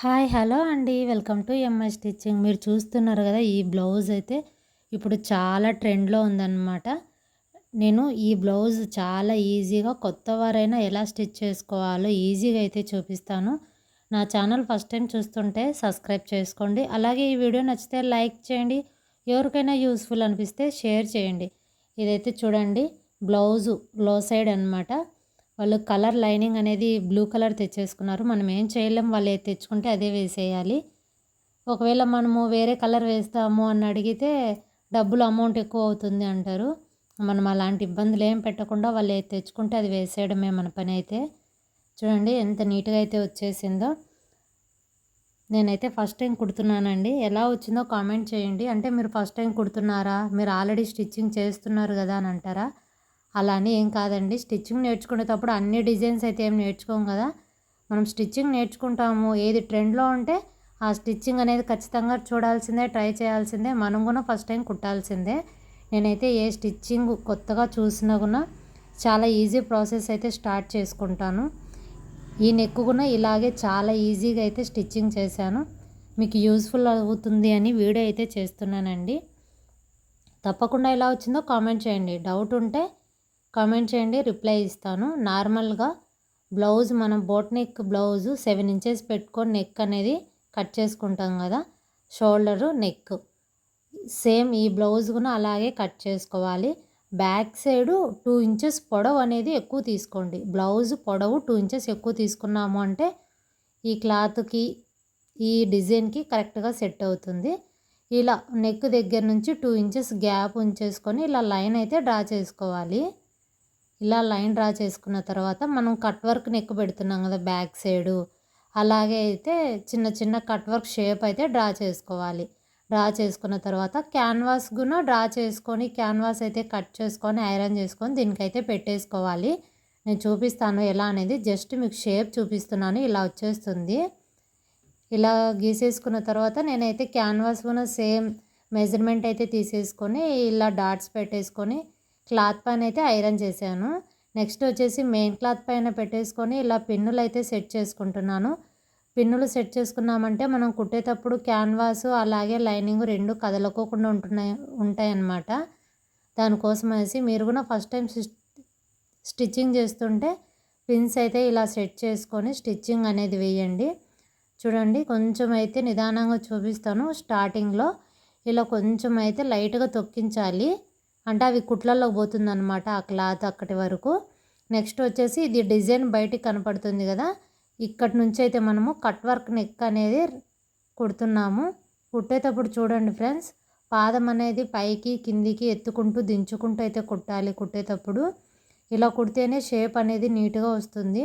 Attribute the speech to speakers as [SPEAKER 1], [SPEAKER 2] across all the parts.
[SPEAKER 1] Hi hello అండి. Welcome to MI stitching మీరు చూస్తున్నారు కదా ఈ బ్లౌజ్ అయితే ఇప్పుడు చాలా ట్రెండ్లో ఉందన్నమాట. నేను ఈ బ్లౌజ్ చాలా ఈజీగా కొత్త వారైనా ఎలా స్టిచ్ చేసుకోవాలో ఈజీగా అయితే చూపిస్తాను. నా ఛానల్ ఫస్ట్ టైం చూస్తుంటే సబ్స్క్రైబ్ చేసుకోండి. అలాగే ఈ వీడియో నచ్చితే లైక్ చేయండి. ఎవరికైనా యూస్ఫుల్ అనిపిస్తే షేర్ చేయండి. ఇదైతే చూడండి బ్లౌజు లో సైడ్ అనమాట వాళ్ళు కలర్ లైనింగ్ అనేది బ్లూ కలర్ తెచ్చేసుకున్నారు. మనం ఏం చేయలేం వాళ్ళు ఏది తెచ్చుకుంటే అదే వేసేయాలి. ఒకవేళ మనము వేరే కలర్ వేస్తాము అని అడిగితే డబ్బులు అమౌంట్ ఎక్కువ అవుతుంది అంటారు. మనం అలాంటి ఇబ్బందులు ఏం పెట్టకుండా వాళ్ళు ఏది తెచ్చుకుంటే అది వేసేయడమే మన పని అయితే. చూడండి ఎంత నీట్గా అయితే వచ్చేసిందో. నేనైతే ఫస్ట్ టైం కుడుతున్నానండి. ఎలా వచ్చిందో కామెంట్ చేయండి. అంటే మీరు ఫస్ట్ టైం కుడుతున్నారా? మీరు ఆల్రెడీ స్టిచ్చింగ్ చేస్తున్నారు కదా అని అంటారా? అలా అని ఏం కాదండి. స్టిచ్చింగ్ నేర్చుకునేటప్పుడు అన్ని డిజైన్స్ అయితే ఏం నేర్చుకోం కదా. మనం స్టిచ్చింగ్ నేర్చుకుంటాము. ఏది ట్రెండ్లో ఉంటే ఆ స్టిచ్చింగ్ అనేది ఖచ్చితంగా చూడాల్సిందే ట్రై చేయాల్సిందే. మనం కూడా ఫస్ట్ టైం కుట్టాల్సిందే. నేనైతే ఏ స్టిచ్చింగ్ కొత్తగా చూసినా కూడా చాలా ఈజీ ప్రాసెస్ అయితే స్టార్ట్ చేసుకుంటాను. ఈ నెక్ కూడా ఇలాగే చాలా ఈజీగా అయితే స్టిచ్చింగ్ చేశాను. మీకు యూస్ఫుల్ అవుతుంది అని వీడియో అయితే చేస్తున్నానండి. తప్పకుండా ఎలా వచ్చిందో కామెంట్ చేయండి. డౌట్ ఉంటే కామెంట్ చేయండి రిప్లై ఇస్తాను. నార్మల్గా బ్లౌజ్ మనం boat neck blouse seven inches పెట్టుకొని నెక్ అనేది కట్ చేసుకుంటాం కదా షోల్డరు నెక్. సేమ్ ఈ బ్లౌజ్ కూడా అలాగే కట్ చేసుకోవాలి. బ్యాక్ సైడు టూ ఇంచెస్ పొడవు అనేది ఎక్కువ తీసుకోండి. బ్లౌజ్ పొడవు టూ ఇంచెస్ ఎక్కువ తీసుకున్నాము అంటే ఈ క్లాత్కి ఈ డిజైన్కి కరెక్ట్గా సెట్ అవుతుంది. ఇలా నెక్ దగ్గర నుంచి టూ ఇంచెస్ గ్యాప్ ఉంచేసుకొని ఇలా లైన్ అయితే డ్రా చేసుకోవాలి. ఇలా లైన్ డ్రా చేసుకున్న తర్వాత మనం కట్ వర్క్ నెక్ పెడుతున్నాం కదా బ్యాక్ సైడు. అలాగే అయితే చిన్న చిన్న కట్ వర్క్ షేప్ అయితే డ్రా చేసుకోవాలి. డ్రా చేసుకున్న తర్వాత క్యాన్వాస్ కూడా డ్రా చేసుకొని క్యాన్వాస్ అయితే కట్ చేసుకొని ఐరన్ చేసుకొని దీనికైతే పెట్టేసుకోవాలి. నేను చూపిస్తాను ఎలా అనేది. జస్ట్ మీకు షేప్ చూపిస్తున్నాను. ఇలా వచ్చేస్తుంది. ఇలా గీసేసుకున్న తర్వాత నేనైతే క్యాన్వాస్ కూడా సేమ్ మెజర్మెంట్ అయితే తీసేసుకొని ఇలా డాట్స్ పెట్టేసుకొని క్లాత్ పైన అయితే ఐరన్ చేశాను. నెక్స్ట్ వచ్చేసి మెయిన్ క్లాత్ పైన పెట్టేసుకొని ఇలా పిన్నులు అయితే సెట్ చేసుకుంటున్నాను. పిన్నులు సెట్ చేసుకున్నామంటే మనం కుట్టేటప్పుడు క్యాన్వాస్ అలాగే లైనింగ్ రెండు కదలకోకుండా ఉంటున్నాయి ఉంటాయన్నమాట. దానికోసం అనేసి మీరు కూడా ఫస్ట్ టైం స్టిచ్చింగ్ చేస్తుంటే పిన్స్ అయితే ఇలా సెట్ చేసుకొని స్టిచ్చింగ్ అనేది వేయండి. చూడండి కొంచెం అయితే నిదానంగా చూపిస్తాను స్టార్టింగ్లో. ఇలా కొంచెం అయితే లైట్గా తొక్కించాలి. అంటే అవి కుట్లలో పోతుందన్నమాట ఆ క్లాత్ అక్కడి వరకు. నెక్స్ట్ వచ్చేసి ఇది డిజైన్ బయటికి కనపడుతుంది కదా. ఇక్కడి నుంచి అయితే మనము కట్ వర్క్ నెక్ అనేది కుడుతున్నాము. కుట్టేటప్పుడు చూడండి ఫ్రెండ్స్ పాదం అనేది పైకి కిందికి ఎత్తుకుంటూ దించుకుంటూ అయితే కుట్టాలి కుట్టేటప్పుడు. ఇలా కుడితేనే షేప్ అనేది నీట్గా వస్తుంది.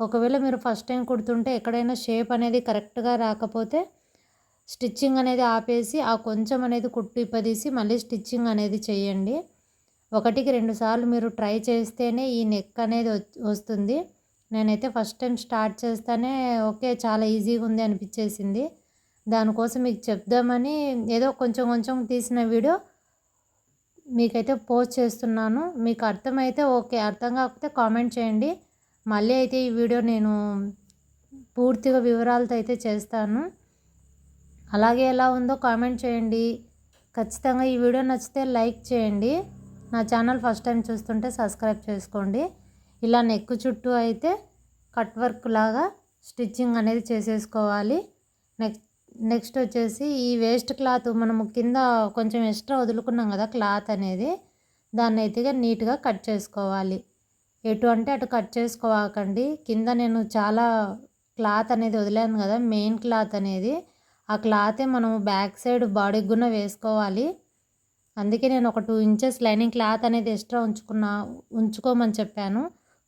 [SPEAKER 1] ఒకవేళ మీరు ఫస్ట్ టైం కుడుతుంటే ఎక్కడైనా షేప్ అనేది కరెక్ట్గా రాకపోతే స్టిచ్చింగ్ అనేది ఆపేసి ఆ కొంచెం అనేది కుట్టు ఇప్పదీసి మళ్ళీ స్టిచ్చింగ్ అనేది చేయండి. ఒకటికి రెండు సార్లు మీరు ట్రై చేస్తేనే ఈ నెక్ అనేది వస్తుంది. నేనైతే ఫస్ట్ టైం స్టార్ట్ చేస్తానే ఓకే చాలా ఈజీగా ఉంది అనిపించేసింది. దానికోసం మీకు చెప్దామని ఏదో కొంచెం కొంచెం తీసిన వీడియో మీకైతే పోస్ట్ చేస్తున్నాను. మీకు అర్థమైతే ఓకే. అర్థం కాకపోతే కామెంట్ చేయండి. మళ్ళీ అయితే ఈ వీడియో నేను పూర్తిగా వివరాలతో అయితే చేస్తాను. అలాగే ఎలా ఉందో కామెంట్ చేయండి. ఖచ్చితంగా ఈ వీడియో నచ్చితే లైక్ చేయండి. నా ఛానల్ ఫస్ట్ టైం చూస్తుంటే సబ్స్క్రైబ్ చేసుకోండి. ఇలా నెక్ చుట్టూ అయితే కట్ వర్క్ లాగా స్టిచ్చింగ్ అనేది చేసేసుకోవాలి. నెక్స్ట్ నెక్స్ట్ వచ్చేసి ఈ వేస్ట్ క్లాత్ మనము కింద కొంచెం ఎక్స్ట్రా వదులుకున్నాం కదా క్లాత్ అనేది దాన్ని అయితే నీట్గా కట్ చేసుకోవాలి. ఎటు అంటే అటు కట్ చేసుకోవాకండి. కింద నేను చాలా క్లాత్ అనేది వదిలాను కదా మెయిన్ క్లాత్ అనేది. ఆ క్లాతే మనం బ్యాక్ సైడ్ బాడీకి కూడా వేసుకోవాలి. అందుకే నేను ఒక టూ ఇంచెస్ లైనింగ్ క్లాత్ అనేది ఎక్స్ట్రా ఉంచుకున్నా ఉంచుకోమని చెప్పాను.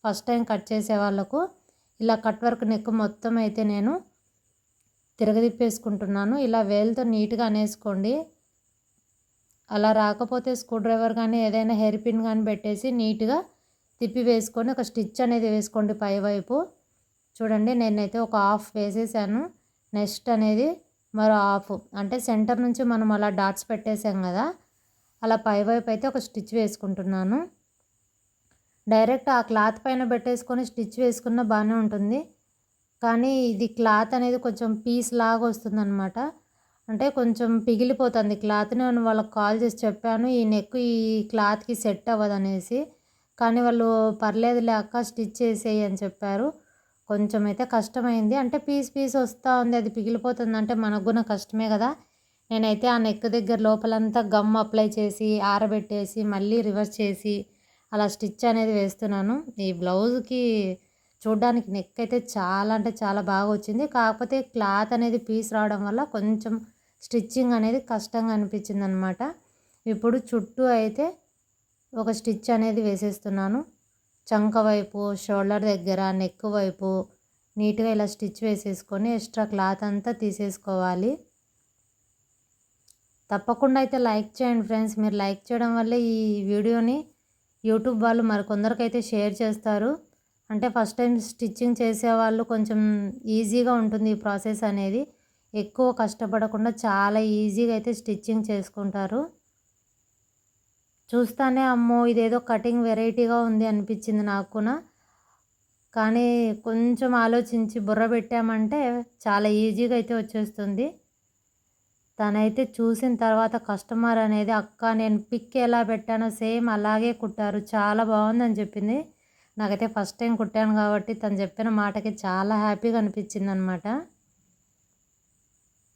[SPEAKER 1] ఫస్ట్ టైం కట్ చేసే వాళ్ళకు. ఇలా కట్ వర్క్ నెక్ మొత్తం అయితే నేను తిరగదిప్పేసుకుంటున్నాను ఇలా వేలుతో నీట్గా అనేసుకోండి. అలా రాకపోతే స్క్రూ డ్రైవర్ కానీ ఏదైనా హెయిర్ పిన్ కానీ పెట్టేసి నీట్గా తిప్పి వేసుకొని ఒక స్టిచ్ అనేది వేసుకోండి పైవైపు. చూడండి నేనైతే ఒక హాఫ్ వేసేసాను. నెక్స్ట్ అనేది మరో హాఫ్ అంటే సెంటర్ నుంచి మనం అలా డాట్స్ పెట్టేసాం కదా అలా పైవైపు అయితే ఒక స్టిచ్ వేసుకుంటున్నాను. డైరెక్ట్ ఆ క్లాత్ పైన పెట్టేసుకొని స్టిచ్ వేసుకున్న బాగానే ఉంటుంది. కానీ ఇది క్లాత్ అనేది కొంచెం పీస్ లాగా వస్తుందన్నమాట. అంటే కొంచెం పిగిలిపోతుంది క్లాత్ నేను వాళ్ళకి కాల్ చేసి చెప్పాను ఈ నెక్ ఈ క్లాత్కి సెట్ అవ్వదు అనేసి కానీ వాళ్ళు పర్లేదు లేక స్టిచ్ చేసేయి అని చెప్పారు. కొంచెం అయితే కష్టమైంది. అంటే పీస్ పీస్ వస్తూ ఉంది. అది పిగిలిపోతుంది. అంటే మనకు కూడా కష్టమే కదా. నేనైతే ఆ నెక్ దగ్గర లోపలంతా గమ్ అప్లై చేసి ఆరబెట్టేసి మళ్ళీ రివర్స్ చేసి అలా స్టిచ్ అనేది వేస్తున్నాను. ఈ బ్లౌజ్కి చూడ్డానికి నెక్ అయితే చాలా అంటే చాలా బాగా వచ్చింది. కాకపోతే క్లాత్ అనేది పీస్ రావడం వల్ల కొంచెం స్టిచ్చింగ్ అనేది కష్టంగా అనిపించింది అనమాట ఇప్పుడు చుట్టూ అయితే ఒక స్టిచ్ అనేది వేసేస్తున్నాను. చంక వైపు షోల్డర్ దగ్గర నెక్ వైపు నీట్గా ఇలా స్టిచ్ వేసేసుకొని ఎక్స్ట్రా క్లాత్ అంతా తీసేసుకోవాలి. తప్పకుండా అయితే లైక్ చేయండి ఫ్రెండ్స్. మీరు లైక్ చేయడం వల్లే ఈ వీడియోని యూట్యూబ్ వాళ్ళు మరికొందరికైతే షేర్ చేస్తారు. అంటే ఫస్ట్ టైం స్టిచ్చింగ్ చేసేవాళ్ళు కొంచెం ఈజీగా ఉంటుంది ఈ ప్రాసెస్ అనేది. ఎక్కువ కష్టపడకుండా చాలా ఈజీగా అయితే స్టిచ్చింగ్ చేసుకుంటారు. చూస్తానే అమ్మో ఇదేదో కటింగ్ వెరైటీగా ఉంది అనిపించింది నాకు కానీ కొంచెం ఆలోచించి బుర్ర పెట్టామంటే చాలా ఈజీగా అయితే వచ్చేస్తుంది. తనైతే చూసిన తర్వాత కస్టమర్ అనేది అక్క నేను పిక్ ఎలా పెట్టానో సేమ్ అలాగే కుట్టారు చాలా బాగుందని చెప్పింది. నాకైతే ఫస్ట్ టైం కుట్టాను కాబట్టి తను చెప్పిన మాటకి చాలా హ్యాపీగా అనిపించింది అనమాట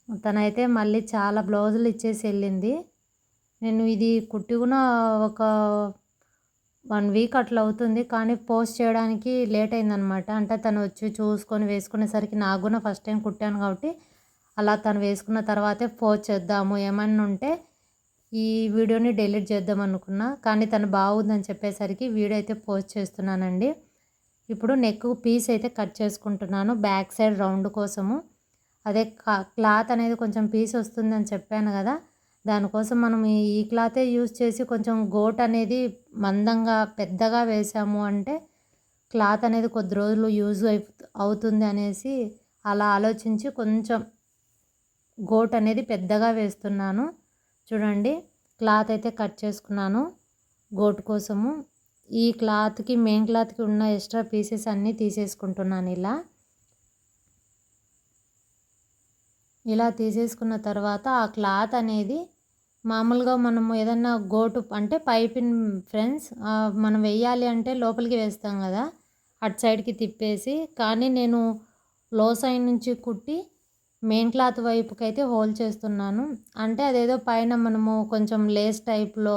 [SPEAKER 1] తనైతే మళ్ళీ చాలా బ్లౌజులు ఇచ్చేసి వెళ్ళింది. నేను ఇది కుట్టుకున్న ఒక వన్ వీక్ అట్లా అవుతుంది. కానీ పోస్ట్ చేయడానికి లేట్ అయిందనమాట. అంటే తను వచ్చి చూసుకొని వేసుకునేసరికి నాకు కూడా ఫస్ట్ టైం కుట్టాను కాబట్టి అలా తను వేసుకున్న తర్వాతే పోస్ట్ చేద్దాము. ఏమన్నా ఉంటే ఈ వీడియోని డిలీట్ చేద్దాం అనుకున్నా. కానీ తను బాగుందని చెప్పేసరికి వీడియో అయితే పోస్ట్ చేస్తున్నానండి. ఇప్పుడు నెక్ పీస్ అయితే కట్ చేసుకుంటున్నాను. బ్యాక్ సైడ్ రౌండ్ కోసము. అదే క్లాత్ అనేది కొంచెం పీస్ వస్తుందని చెప్పాను కదా. దానికోసం మనం ఈ క్లాతే యూజ్ చేసి కొంచెం గోట్ అనేది మందంగా పెద్దగా వేసాము అంటే క్లాత్ అనేది కొద్ది రోజులు యూజ్ అవుతుంది అనేసి అలా ఆలోచించి కొంచెం గోట్ అనేది పెద్దగా వేస్తున్నాను. చూడండి క్లాత్ అయితే కట్ చేసుకున్నాను గోట్ కోసము. ఈ క్లాత్కి మెయిన్ క్లాత్కి ఉన్న ఎక్స్ట్రా పీసెస్ అన్నీ తీసేసుకుంటున్నాను ఇలా. ఇలా తీసేసుకున్న తర్వాత ఆ క్లాత్ అనేది మామూలుగా మనము ఏదన్నా గోటు అంటే పైపిన్ ఫ్రెండ్స్ మనం వెయ్యాలి అంటే లోపలికి వేస్తాం కదా అటు సైడ్కి తిప్పేసి. కానీ నేను లో సైడ్ నుంచి కుట్టి మెయిన్ క్లాత్ వైపుకి అయితే హోల్ చేస్తున్నాను. అంటే అదేదో పైన మనము కొంచెం లేస్ టైప్లో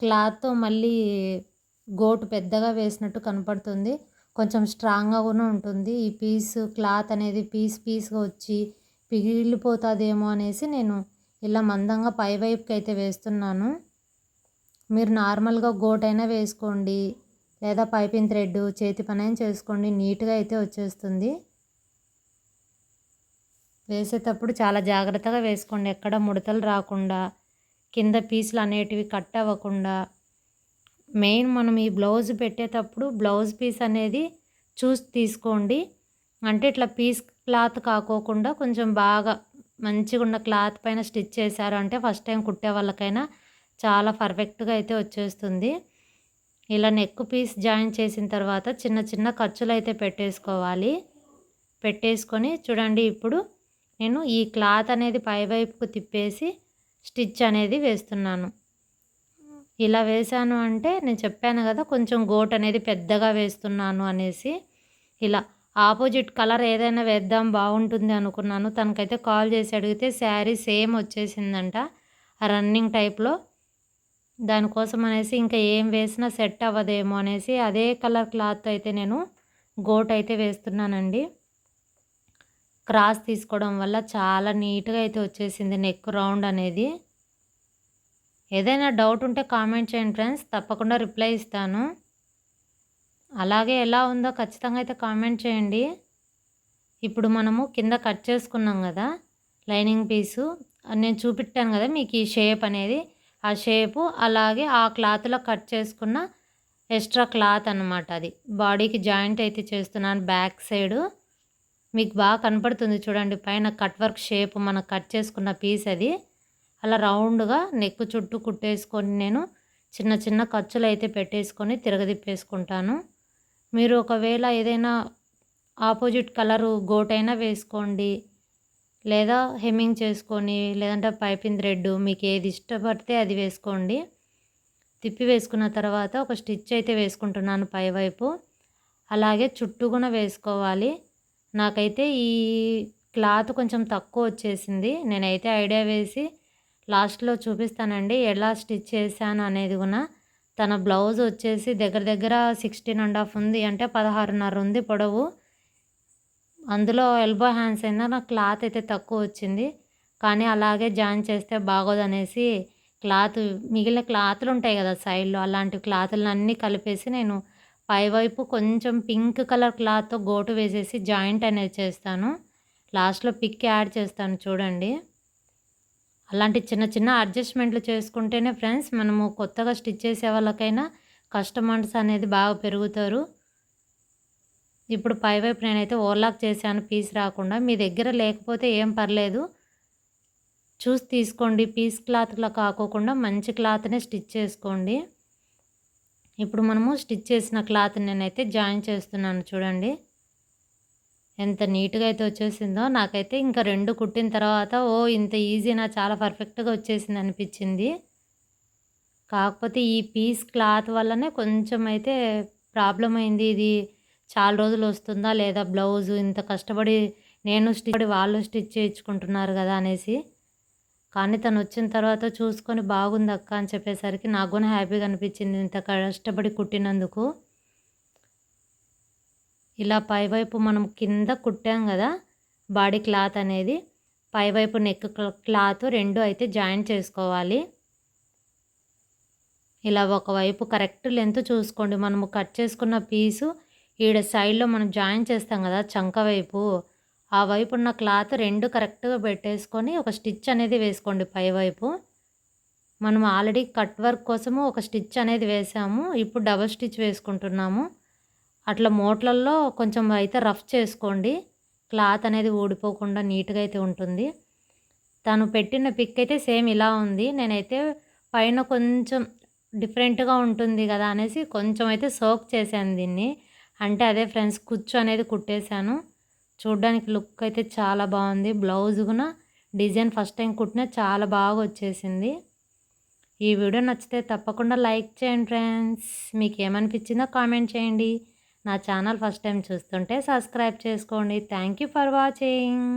[SPEAKER 1] క్లాత్తో మళ్ళీ గోటు పెద్దగా వేసినట్టు కనపడుతుంది. కొంచెం స్ట్రాంగ్గా కూడా ఉంటుంది. ఈ పీస్ క్లాత్ అనేది పీస్ పీస్గా వచ్చి పిగిలిపోతుందేమో అనేసి నేను ఇలా మందంగా పై వైపుకి అయితే వేస్తున్నాను. మీరు నార్మల్గా గోటైనా వేసుకోండి లేదా పైపింగ్ థ్రెడ్ చేతి పని అయినా చేసుకోండి నీట్గా అయితే వచ్చేస్తుంది. వేసేటప్పుడు చాలా జాగ్రత్తగా వేసుకోండి ఎక్కడ ముడతలు రాకుండా కింద పీసులు అనేటివి కట్ అవ్వకుండా. మెయిన్ మనం ఈ బ్లౌజ్ పెట్టేటప్పుడు బ్లౌజ్ పీస్ అనేది చూసి తీసుకోండి. అంటే ఇట్లా పీస్ క్లాత్ కాకోకుండా కొంచెం బాగా మంచిగా ఉన్న క్లాత్ పైన స్టిచ్ చేశారు. అంటే ఫస్ట్ టైం కుట్టే వాళ్ళకైనా చాలా పర్ఫెక్ట్గా అయితే వచ్చేస్తుంది. ఇలా నెక్ పీస్ జాయిన్ చేసిన తర్వాత చిన్న చిన్న ఖర్చులు అయితే పెట్టేసుకోవాలి. పెట్టేసుకొని చూడండి ఇప్పుడు నేను ఈ క్లాత్ అనేది పైవైపుకు తిప్పేసి స్టిచ్ అనేది వేస్తున్నాను. ఇలా వేసాను అంటే నేను చెప్పాను కదా కొంచెం గోట్ అనేది పెద్దగా వేస్తున్నాను అనేసి. ఇలా ఆపోజిట్ కలర్ ఏదైనా వేద్దాం బాగుంటుంది అనుకున్నాను. తనకైతే కాల్ చేసి అడిగితే శారీ సేమ్ వచ్చేసిందంట రన్నింగ్ టైప్లో. దానికోసం అనేసి ఇంకా ఏం వేసినా సెట్ అవ్వదేమో అనేసి అదే కలర్ క్లాత్ అయితే నేను గోట్ అయితే వేస్తున్నానండి. క్రాస్ తీసుకోవడం వల్ల చాలా నీట్గా అయితే వచ్చేసింది నెక్ రౌండ్ అనేది. ఏదైనా డౌట్ ఉంటే కామెంట్ చేయండి ఫ్రెండ్స్ తప్పకుండా రిప్లై ఇస్తాను. అలాగే ఎలా ఉందో ఖచ్చితంగా అయితే కామెంట్ చేయండి. ఇప్పుడు మనము కింద కట్ చేసుకున్నాం కదా లైనింగ్ పీసు. నేను చూపెట్టాను కదా మీకు ఈ షేప్ అనేది. ఆ షేపు అలాగే ఆ క్లాత్లో కట్ చేసుకున్న ఎక్స్ట్రా క్లాత్ అనమాట అది. బాడీకి జాయింట్ అయితే చేస్తున్నాను బ్యాక్ సైడు. మీకు బాగా కనపడుతుంది చూడండి పైన కట్ వర్క్ షేప్ మనం కట్ చేసుకున్న పీస్ అది. అలా రౌండ్గా నెక్ చుట్టూ కుట్టేసుకొని నేను చిన్న చిన్న ఖర్చులు అయితే పెట్టేసుకొని తిరగదిప్పేసుకుంటాను మీరు ఒకవేళ ఏదైనా ఆపోజిట్ కలరు గోటైనా వేసుకోండి. లేదా హెమ్మింగ్ చేసుకొని లేదంటే పైపింగ్ థ్రెడ్ మీకు ఏది ఇష్టపడితే అది వేసుకోండి. తిప్పి వేసుకున్న తర్వాత ఒక స్టిచ్ అయితే వేసుకుంటున్నాను పైవైపు అలాగే చుట్టూ కూడా వేసుకోవాలి. నాకైతే ఈ క్లాత్ కొంచెం తక్కువ వచ్చేసింది. నేనైతే ఐడియా వేసి లాస్ట్లో చూపిస్తానండి ఎలా స్టిచ్ చేశాను అనేది కూడా. తన బ్లౌజ్ వచ్చేసి దగ్గర దగ్గర సిక్స్టీన్ అండ్ హాఫ్ ఉంది. అంటే పదహారున్నర ఉంది పొడవు. అందులో ఎల్బో హ్యాండ్స్ అయినా నాకు క్లాత్ అయితే తక్కువ వచ్చింది. కానీ అలాగే జాయిన్ చేస్తే బాగోదనేసి క్లాత్ మిగిలిన క్లాతులు ఉంటాయి కదా సైడ్లో అలాంటి క్లాతులను అన్నీ కలిపేసి నేను పైవైపు కొంచెం పింక్ కలర్ క్లాత్తో గోటు వేసేసి జాయింట్ అనేది చేస్తాను. లాస్ట్లో పిక్ యాడ్ చేస్తాను చూడండి. అలాంటి చిన్న చిన్న అడ్జస్ట్మెంట్లు చేసుకుంటేనే ఫ్రెండ్స్ మనము కొత్తగా స్టిచ్ చేసే వాళ్ళకైనా కస్టమర్స్ అనేది బాగా పెరుగుతారు. ఇప్పుడు పైవైపు నేనైతే ఓవర్లాక్ చేశాను పీస్ రాకుండా. మీ దగ్గర లేకపోతే ఏం పర్లేదు. చూసి తీసుకోండి. పీస్ క్లాత్లా కాకోకుండా మంచి క్లాత్నే స్టిచ్ చేసుకోండి. ఇప్పుడు మనము స్టిచ్ చేసిన క్లాత్ నేనైతే జాయిన్ చేస్తున్నాను చూడండి. ఎంత నీట్గా అయితే వచ్చేసిందో నాకైతే ఇంకా రెండు కుట్టిన తర్వాత ఓ ఇంత ఈజీనా చాలా పర్ఫెక్ట్గా వచ్చేసింది అనిపించింది. కాకపోతే ఈ పీస్ క్లాత్ వల్లనే కొంచెం అయితే ప్రాబ్లం అయింది. ఇది చాలా రోజులు వస్తుందా లేదా బ్లౌజ్ ఇంత కష్టపడి నేను స్టిచ్ వాళ్ళు స్టిచ్ చేయించుకుంటున్నారు కదా అనేసి. కానీ తను వచ్చిన తర్వాత చూసుకొని బాగుంది అక్క అని చెప్పేసరికి నాకు కూడా హ్యాపీగా అనిపించింది ఇంత కష్టపడి కుట్టినందుకు. ఇలా పైవైపు మనం కింద కుట్టాం కదా బాడీ క్లాత్ అనేది పైవైపు నెక్ క్లాత్ రెండు అయితే జాయిన్ చేసుకోవాలి. ఇలా ఒకవైపు కరెక్ట్ లెంత్ చూసుకోండి. మనము కట్ చేసుకున్న పీసు ఈడ సైడ్లో మనం జాయిన్ చేస్తాం కదా చంక వైపు. ఆ వైపు ఉన్న క్లాత్ రెండు కరెక్ట్గా పెట్టేసుకొని ఒక స్టిచ్ అనేది వేసుకోండి పైవైపు. మనం ఆల్రెడీ కట్ వర్క్ కోసము ఒక స్టిచ్ అనేది వేసాము. ఇప్పుడు డబల్ స్టిచ్ వేసుకుంటున్నాము. అట్లా మోట్లల్లో కొంచెం అయితే రఫ్ చేసుకోండి. క్లాత్ అనేది ఊడిపోకుండా నీట్గా అయితే ఉంటుంది. తను పెట్టిన పిక్ అయితే సేమ్ ఇలా ఉంది. నేనైతే పైన కొంచెం డిఫరెంట్గా ఉంటుంది కదా అనేసి కొంచెం అయితే సోక్ చేశాను దీన్ని. అంటే అదే ఫ్రెండ్స్ కుచ్చు అనేది కుట్టేశాను. చూడ్డానికి లుక్ అయితే చాలా బాగుంది. బ్లౌజ్ కూడా డిజైన్ ఫస్ట్ టైం కుట్టిన చాలా బాగా వచ్చేసింది. ఈ వీడియో నచ్చితే తప్పకుండా లైక్ చేయండి ఫ్రెండ్స్. మీకు ఏమనిపించిందో కామెంట్ చేయండి. నా ఛానల్ ఫస్ట్ టైం చూస్తుంటే సబ్స్క్రైబ్ చేసుకోండి. Thank you for watching.